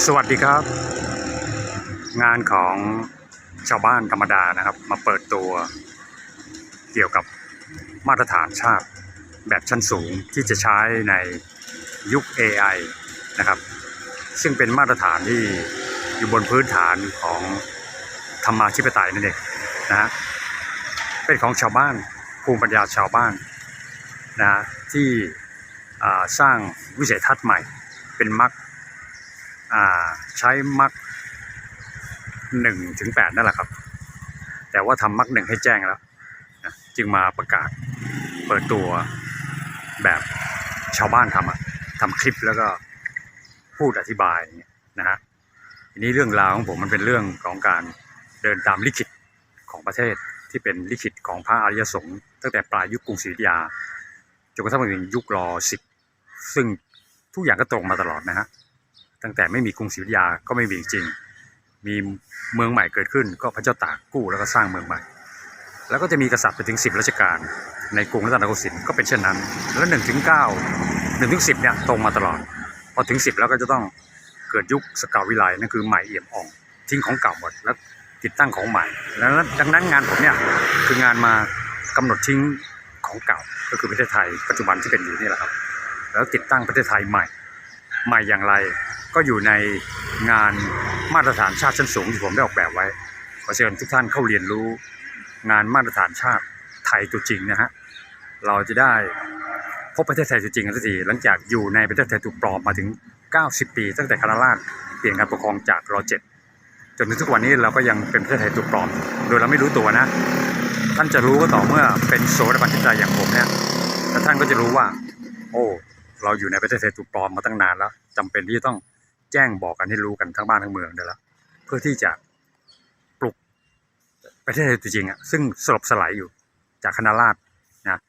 สวัสดีครับ งานของชาวบ้านธรรมดานะครับ มาเปิดตัว เกี่ยวกับมาตรฐานชาติแบบชั้นสูงที่จะใช้ในยุค AI นะครับ ซึ่งเป็นมาตรฐานที่อยู่บนพื้นฐานของธรรมาธิปไตยนั่นเองนะฮะเป็นของชาวบ้านภูมิปัญญาชาวบ้านนะที่สร้างวิสัยทัศน์ใหม่ เป็นมรรค อ่าใช้มักหนึ่งถึงแปดนั่นแหละครับ แต่ว่าทำมักหนึ่งให้แจ้งแล้วนะจึงมาประกาศเปิดตัวแบบชาวบ้านทำอะทำคลิปแล้วก็พูดอธิบายอย่างเงี้ยนะฮะทีนี้เรื่องราวของผมมันเป็นเรื่องของการเดินตามลิขิตของประเทศที่เป็นลิขิตของพระอริยสงฆ์ตั้งแต่ปลายยุคกรุงศรีอยุธยาจนกระทั่งมาถึงยุครอสิบซึ่งทุกอย่างก็ตรงมาตลอดนะฮะ ตั้งแต่ไม่มีกรุงศรีอยุธยาก็ไม่มีจริง มีเมืองใหม่เกิดขึ้น ก็พระเจ้าตากกู้แล้วก็สร้างเมืองใหม่ แล้วก็จะมีกษัตริย์ไปถึงสิบรัชกาลในกรุงรัตนโกสินทร์ก็เป็นเช่นนั้น แล้วหนึ่งถึงเก้าหนึ่งถึงสิบเนี่ยตรงมาตลอด พอถึงสิบแล้วก็จะต้องเกิดยุคสกาววิไลนั่นคือใหม่เอี่ยมอ่อง ทิ้งของเก่าหมดแล้วติดตั้งของใหม่ แล้วดังนั้นงานผมเนี่ยคืองานมากำหนดทิ้งของเก่าก็คือประเทศไทยปัจจุบันที่เป็นอยู่นี่แหละครับ แล้วติดตั้งประเทศไทยใหม่ ใหม่อย่างไร ก็อยู่ในงานมาตรฐานชาติชั้นสูงที่ผมได้ออกแบบไว้ ขอเชิญทุกท่านเข้าเรียนรู้งานมาตรฐานชาติไทยตัวจริงนะฮะ เราจะได้พบประเทศไทยตัวจริงกันสักทีหลังจากอยู่ในประเทศไทยถูกปลอมมาถึง 90 ปี ตั้งแต่คณะราษฎรเปลี่ยนการปกครองจากรเจ็ดจนถึงทุกวันนี้เราก็ยังเป็นประเทศไทยถูกปลอม โดยเราไม่รู้ตัวนะ ท่านจะรู้ก็ต่อเมื่อเป็นโสดาบันทิตาอย่างผมเนี่ยแล้วท่านก็จะรู้ว่า โอ้ เราอยู่ในประเทศไทยถูกปลอมมาตั้งนานแล้วจำเป็นที่ต้อง แจ้งบอกกันให้รู้กันทั้งบ้านทั้งเมืองได้แล้วเพื่อที่จะปลุกประเทศไทยตัวจริงอะซึ่งสลบสลายอยู่จากคณะราษฎรนะ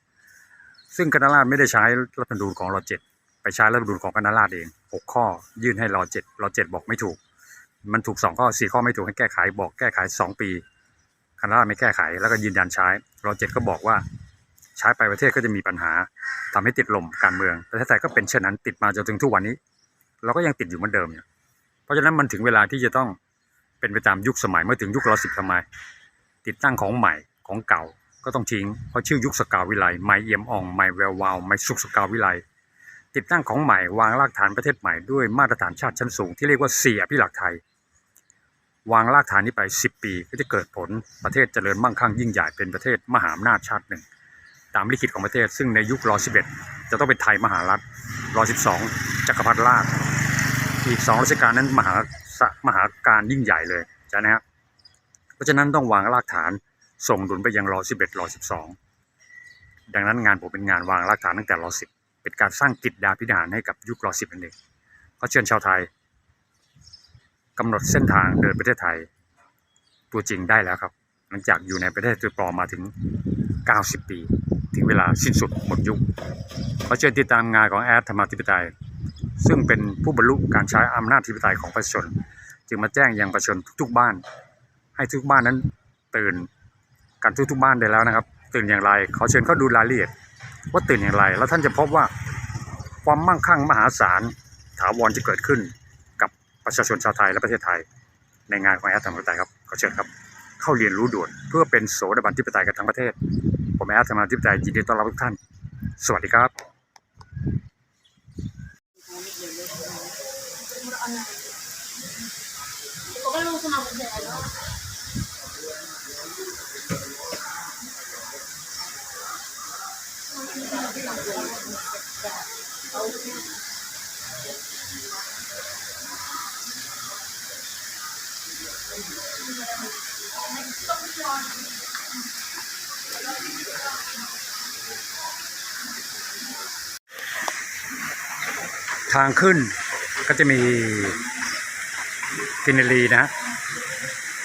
ซึ่งคณะราษฎรไม่ได้ใช้รัฐธรรมนูญของรอเจ็ดไปใช้รัฐธรรมนูญของคณะราษฎรเองหกข้อ ยื่นให้รอเจ็ดรอเจ็ดบอกไม่ถูก มันถูกสองข้อสี่ข้อไม่ถูกให้แก้ไขบอกแก้ไขสองปีคณะราษฎรไม่แก้ไข แล้วก็ยืนยันใช้รอเจ็ดก็บอกว่าใช้ไปประเทศก็จะมีปัญหาทำให้ติดลมการเมืองประเทศไทยก็เป็นเช่นนั้นติดมาจนถึงทุกวันนี้ เราก็ยังติดอยู่เหมือนเดิมอยู่ยเพราะฉะนั้นมันถึงเวลาที่จะต้องเป็นไปตามยุคสมัยเมื่อถึงยุครอสิบทำไมติดตั้งของใหม่ของเก่าก็ต้องทิ้งเพราะชื่อยุคสกาววิไลไม่เอี่ยมอ่องไม่แวววาวไม่สุขสกาววิไลติดตั้งของใหม่วางรากฐานประเทศใหม่ด้วยมาตรฐานชาติชั้นสูง ที่เรียกว่าเสียพิหลักไทย วางรากฐานนี้ไป 10 ปีก็จะเกิดผลประเทศเจริญมั่งคั่งยิ่งใหญ่เป็นประเทศมหาอำนาจชาติหนึ่ง ตามลิขิตของประเทศซึ่งในยุครอ11จะต้องเป็นไทยมหารัฐ ร้อ12จักรพรรดิราชอีกสองรัชกาลนั้นมหาสมหาการยิ่งใหญ่เลยใช่ไหมครับเพราะฉะนั้นต้องวางรากฐานส่งดุลไปยังร้อ11รอ12ดังนั้นงานผมเป็นงานวางรากฐานตั้งแต่ร้อ10เป็นการสร้างกิจดาพิดานให้กับยุคร้อ10นั่นเองขอเชิญชาวไทยกำหนดเส้นทางเดินประเทศไทย ตัวจริงได้แล้วครับ หลังจากอยู่ในประเทศตัวปลอมมาถึง 90 ปี ถึงเวลาสิ้นสุดหมดยุคขอเชิญติดตามงานของแอดธรรมาธิปไตย ซึ่งเป็นผู้บรรลุการใช้อำนาจธิปไตยของประชาชน จึงมาแจ้งยังประชาชนทุกๆบ้าน ให้ทุกบ้านนั้นตื่นกันทุกๆบ้านได้แล้วนะครับ ตื่นอย่างไรขอเชิญเข้าดูรายละเอียด ว่าตื่นอย่างไร แล้วท่านจะพบว่าความมั่งคั่งมหาศาลถาวรจะเกิดขึ้นกับประชาชนชาวไทยและประเทศไทย ในงานของแอดธรรมาธิปไตยครับขอเชิญครับเข้าเรียนรู้ด่วนเพื่อเป็นโสดาบันธิปไตยกันทั้งประเทศ ผมแอดธรรมาธิปไตยยินดีต้อนรับทุกท่าน สวัสดีครับ Thank you. ทางขึ้นก็จะมีกินรีนะฮะ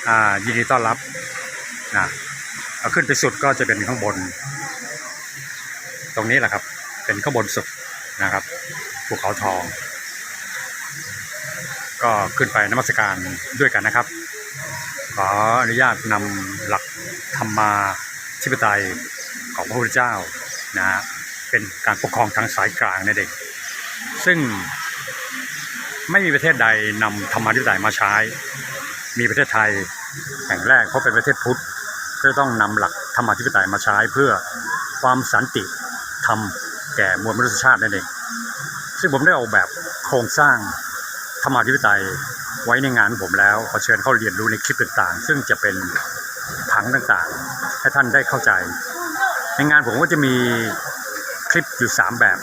อ่ายินดีต้อนรับนะเอาขึ้นไปสุดก็จะเป็นข้างบน ตรงนี้แหละครับ เป็นข้างบนสุดนะครับภูเขาทอง ก็ขึ้นไปนมัสการด้วยกันนะครับ ขออนุญาตนำหลักธรรมาธิปไตยของพระพุทธเจ้านะฮะเป็นการปกครองทางสายกลางในเด็ก ซึ่งไม่มีประเทศใดนำธรรมาธิปไตยมาใช้ มีประเทศไทยแห่งแรกเพราะเป็นประเทศพุทธก็ต้องนำหลักธรรมาธิปไตยมาใช้เพื่อความสันติธรรมแก่มวลมนุษยชาตินั่นเอง ซึ่งผมได้ออกแบบโครงสร้างธรรมาธิปไตยไว้ในงานผมแล้วขอเชิญเข้าเรียนรู้ในคลิปต่างๆ ซึ่งจะเป็นผังต่างๆ ให้ท่านได้เข้าใจ ในงานผมก็จะมี คลิปอยู่ 3 แบบ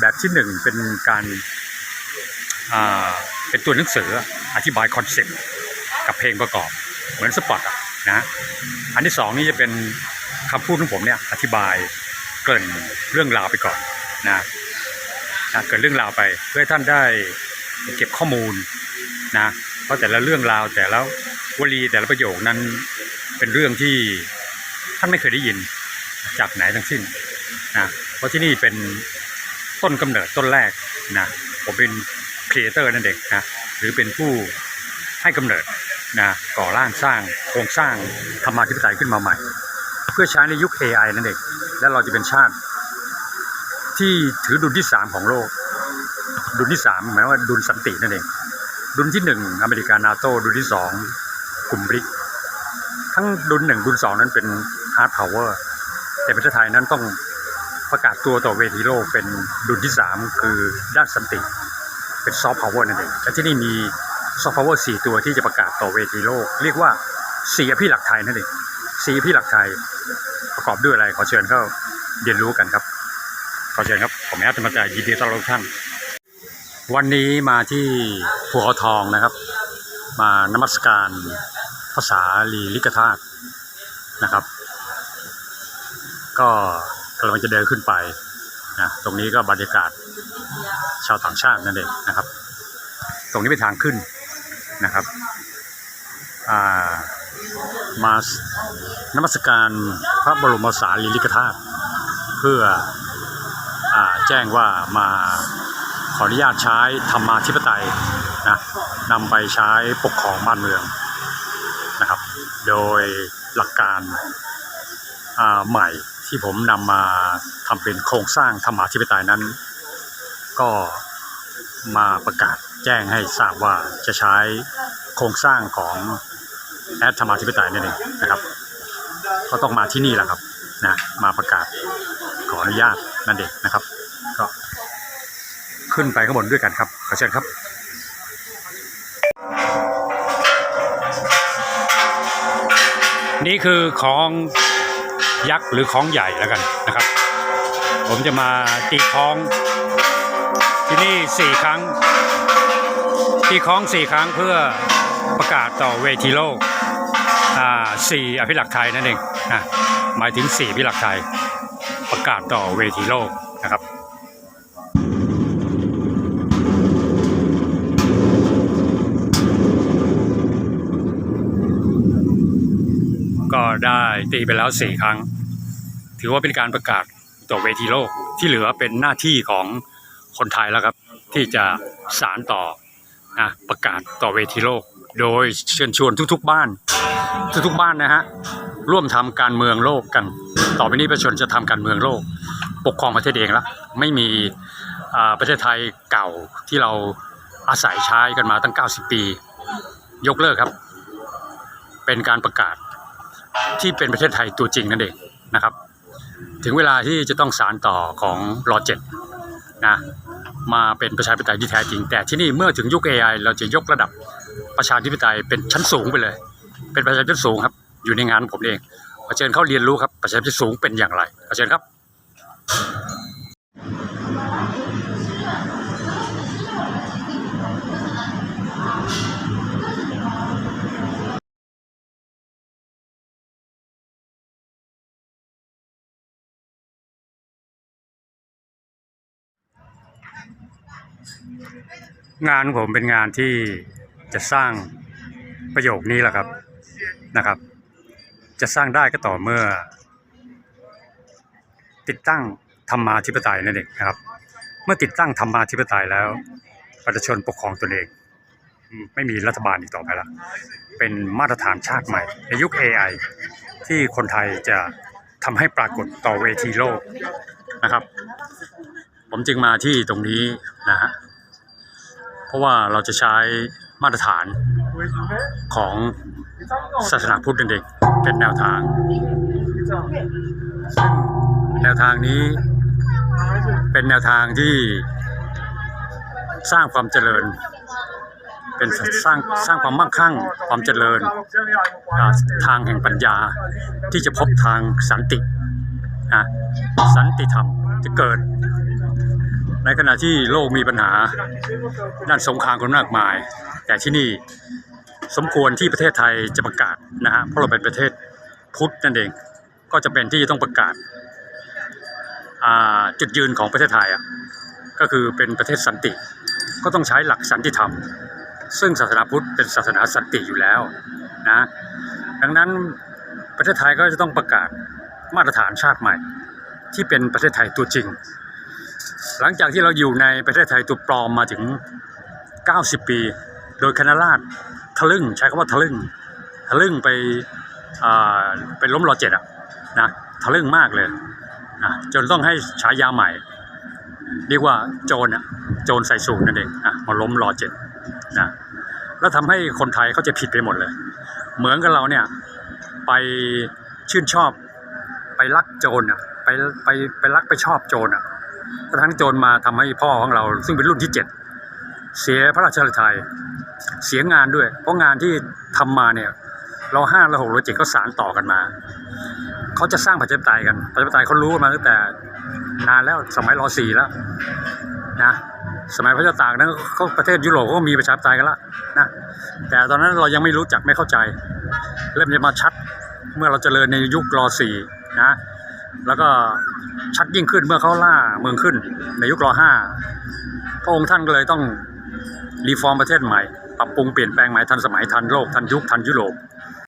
แบบที่ 1 เป็นการเป็นตัวหนังสืออธิบายคอนเซ็ปต์กับเพลงประกอบ เหมือนสปอตอะนะอันที่ 2 นี่จะเป็นคำพูดของผมเนี่ยอธิบายเกินเรื่องราวไปก่อนนะนะเกรินเรื่องราวไปเพื่อท่านได้เก็บข้อมูลนะเพราะแต่ละเรื่องราวแต่ละวลีแต่ละประโยคนั้นเป็นเรื่องที่ท่านไม่เคยได้ยินจากไหนทั้งสิ้นนะ ราะที่นี่เป็นต้นกำเนิดต้นแรกนะผมเป็นครีเอเตอร์นั่นเองนะหรือเป็นผู้ให้กำเนิดนะก่อร่างสร้างโครงสร้างธรรมาธิปไตยขึ้นมาใหม่ เพื่อใช้ในยุค AI นั่นเองและเราจะเป็นชาติ ที่ถือดุลที่สามของโลก ดุลที่สามหมายว่าดุลสันตินั่นเอง ดุลที่หนึ่งอเมริกานาโตดุลที่สองกลุ่มบริกทั้งดุลหนึ่งดุลสองนั้นเป็นฮาร์ดพาวเวอร์แต่ประเทศไทยนั้นต้อง ประกาศตัวต่อเวทีโลกเป็นดุลที่สามคือด้านสันติ เป็นซอฟต์พาวเวอร์นั่นเองและที่นี่มีซอฟต์พาวเวอร์สี่ตัวที่จะประกาศต่อเวทีโลก เรียกว่าสี่อภิหลักไทยนั่นเองสี่อภิหลักไทยประกอบด้วยอะไรขอเชิญเข้าเรียนรู้กันครับ ขอเชิญครับ ผมแอดธรรมจายยินดีต้อนรับทุกท่านวันนี้มาที่ภูเขาทองนะครับ มานมัสการภาษาลีลิกธาตุนะครับ ก็ กำลังจะเดินขึ้นไปนะตรงนี้ก็บรรยากาศชาวต่างชาตินั่นเองนะครับ ตรงนี้เป็นทางขึ้นนะครับามานมัสการพระบรมสารีริกธาตุเพื่ออแจ้งว่ามาขออนุญาตใช้ธรรมาธิปไตยนะนำไปใช้ปกครองบ้านเมืองนะครับ โดยหลักการาใหม่ ที่ผมนำมาทำเป็นโครงสร้างธรรมาธิปไตยนั้น ก็มาประกาศแจ้งให้ทราบว่าจะใช้โครงสร้างของแอดธรรมาธิปไตยนั่นเองนะครับ ก็ต้องมาที่นี่แหละครับนะมาประกาศขออนุญาตนั่นเองนะครับ ก็ขึ้นไปข้างบนด้วยกันครับขอเชิญครับนี่คือของ ยักษ์หรือของใหญ่แล้วกันนะครับ ผมจะมาตีคล้อง ที่นี่สี่ครั้ง ตีคล้องสี่ครั้งเพื่อประกาศต่อเวทีโลกอ่าสี่อภิลักษ์ไทยนั่นเองนะหมายถึงสี่อภิลักษ์ไทยประกาศต่อเวทีโลก ก็ได้ตีไปแล้วสี่ครั้ง ถือว่าเป็นการประกาศต่อเวทีโลกที่เหลือเป็นหน้าที่ของคนไทยแล้วครับ ที่จะสารต่อนะประกาศต่อเวทีโลก โดยเชิญชวนทุกๆบ้าน ทุกๆบ้านนะฮะร่วมทำการเมืองโลกกัน ต่อไปนี้ประชาชนจะทำการเมืองโลก ปกครองประเทศเองแล้วไม่มีประเทศไทยเก่าที่เราอาศัยใช้กันมาตั้ง 90 ปี ยกเลิกครับ เป็นการประกาศ ที่เป็นประเทศไทยตัวจริงนั่นเองนะครับ ถึงเวลาที่จะต้องสารต่อของรอเจ็ดนะมาเป็นประชาธิปไตยที่แท้จริง แต่ที่นี่เมื่อถึงยุค AI เราจะยกระดับประชาธิปไตยเป็นชั้นสูงไปเลย เป็นประชาธิปไตยสูงครับ อยู่ในงานผมเองขอเชิญเข้าเรียนรู้ครับประชาธิปไตยสูงเป็นอย่างไรขอเชิญครับ งานของผมเป็นงานที่จะสร้างประโยคนี้แหละครับนะครับ จะสร้างได้ก็ต่อเมื่อ ติดตั้งธรรมาธิปไตยนั่นเองนะครับ เมื่อติดตั้งธรรมาธิปไตยแล้ว ประชาชนปกครองตนเอง ไม่มีรัฐบาลอีกต่อไปละเป็นมาตรฐานชาติใหม่ ในยุค AI ที่คนไทยจะทำให้ปรากฏต่อเวทีโลกนะครับ ผมจึงมาที่ตรงนี้นะฮะเพราะว่าเราจะใช้มาตรฐานของศาสนาพุทธนั่นเป็นแนวทาง แนวทางนี้เป็นแนวทางที่สร้างความเจริญ เป็นสร้างสร้างความมั่งคั่ง ความเจริญ ทางแห่งปัญญาที่จะพบทางสันตินะสันติธรรมจะเกิด ในขณะที่โลกมีปัญหาด้านสงครามกันมากมาย แต่ที่นี่สมควรที่ประเทศไทยจะประกาศนะฮะเพราะเราเป็นประเทศพุทธนั่นเอง ก็จะเป็นที่จะต้องประกาศาจุดยืนของประเทศไทยอะก็คือเป็นประเทศสันติ ก็ต้องใช้หลักสันติธรรม ซึ่งศาสนาพุทธเป็นศาสนาสันติอยู่แล้วนะดังนั้นประเทศไทยก็จะต้องประกาศมาตรฐานชาติใหม่ ที่เป็นประเทศไทยตัวจริง หลังจากที่เราอยู่ในประเทศไทยตัวปลอมมาถึง 90 ปี โดยคณะราษฎรทะลึ่งใช้คำว่าทะลึ่งทะลึ่งไปไปล้มรอเจ็ดอะนะทะลึ่งมากเลยนะจนต้องให้ฉายาใหม่ เรียกว่าโจรอะโจรใส่สูทนั่นเองอะมาล้มรอเจ็ดนะแล้วทำให้คนไทยเขาจะผิดไปหมดเลย เหมือนกับเราเนี่ยไปชื่นชอบไปรักโจรอะไปไปไปรักไปชอบโจรอะกระ ทั่งโจรมาทำให้พ่อของเรา ซึ่งเป็นรุ่นที่เจ็ดเสียพระราชฤทัยเสียงานด้วย เพราะงานที่ทำมาเนี่ย เราห้าเราหกเราเจ็ดก็สารต่อกันมาเขาจะสร้างประชาธิปไตยกันประชาธิปไตยเขารู้มาตั้งแต่นานแล้วสมัยรสี่แล้วนะสมัยพระเจ้าตากนั้นเขาประเทศยุโรปก็มีประชาธิปไตยกันล้วนะแต่ตอนนั้นเรายังไม่รู้จักไม่เข้าใจ เริ่มจะมาชัดเมื่อเราเจริญในยุครสี่นะ แล้วก็ชัดยิ่งขึ้นเมื่อเขาล่าเมืองขึ้น ในยุครห้าพระองค์ท่านก็เลยต้องรีฟอร์มประเทศใหม่ ปรับปรุงเปลี่ยนแปลงใหม่ทันสมัยทันโลกทันยุคทันยุโรป